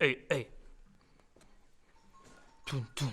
Ej, ej. Tum, tum.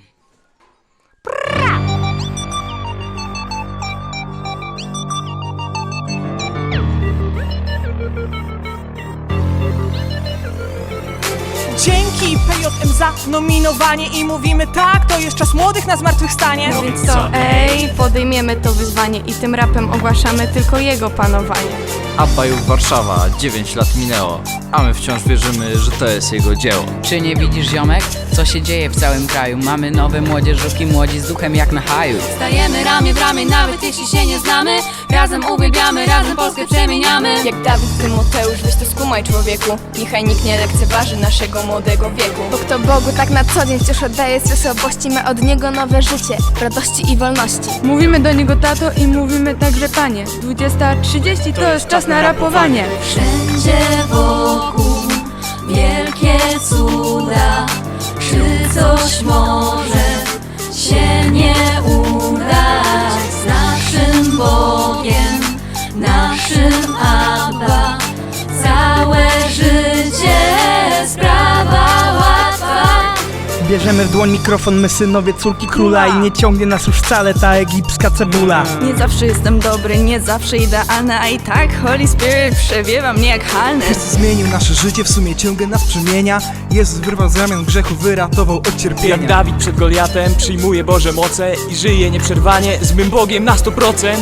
Dzięki PJM za nominowanie i mówimy tak, to jest czas młodych na zmartwychwstanie. Więc to ej, podejmiemy to wyzwanie i tym rapem ogłaszamy tylko jego panowanie. Abajów Warszawa, 9 lat minęło, a my wciąż wierzymy, że to jest jego dzieło. Czy nie widzisz ziomek? Co się dzieje w całym kraju? Mamy nowe młodzieżówki, młodzi z duchem jak na haju Stajemy ramię w ramię, nawet jeśli się nie znamy Razem uwielbiamy, razem Polskę przemieniamy. Jak Dawid Tymoteusz, weź to skumaj człowieku. Niechaj nikt nie lekceważy naszego młodego wieku. Bo kto Bogu tak na co dzień wciąż oddaje swe słabości, ma od Niego nowe życie, radości i wolności. Mówimy do niego tato i mówimy także panie. 20.30 to, jest czas na rapowanie. Wszędzie wokół wielkie cuda. Czy coś może Bierzemy w dłoń mikrofon, my synowie córki króla I nie ciągnie nas już wcale ta egipska cebula. Nie zawsze jestem dobry, nie zawsze idealny A i tak Holy Spirit przewiewa mnie jak halny. Chrystus zmienił nasze życie, w sumie ciągle nas przemienia. Jezus wyrwał z ramion grzechu, wyratował od cierpienia. Jak Dawid przed Goliatem przyjmuje Boże moce i żyje nieprzerwanie z mym Bogiem na 100%.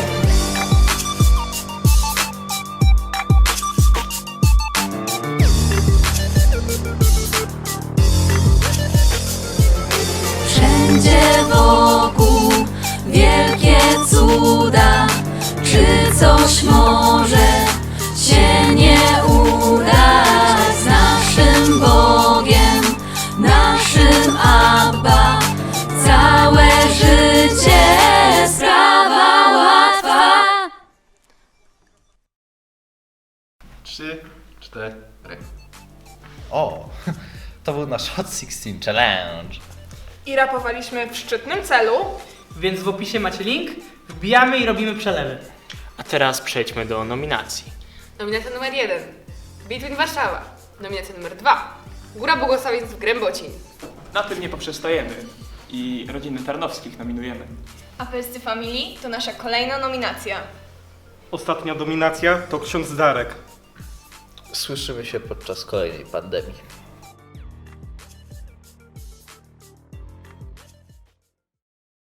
Abba Całe życie sprawa łatwa Trzy, cztery. O, to był nasz Hot 16 Challenge. I rapowaliśmy w szczytnym celu. Więc w opisie macie link, wbijamy i robimy przelewy. A teraz przejdźmy do nominacji. Nominacja numer 1. Bitwin Warszawa. Nominacja numer 2. Góra Błogosławiec w Grębocin. Na tym nie poprzestajemy i rodziny Tarnowskich nominujemy. A Felsty Family to nasza kolejna nominacja. Ostatnia dominacja to ksiądz Darek. Słyszymy się podczas kolejnej pandemii.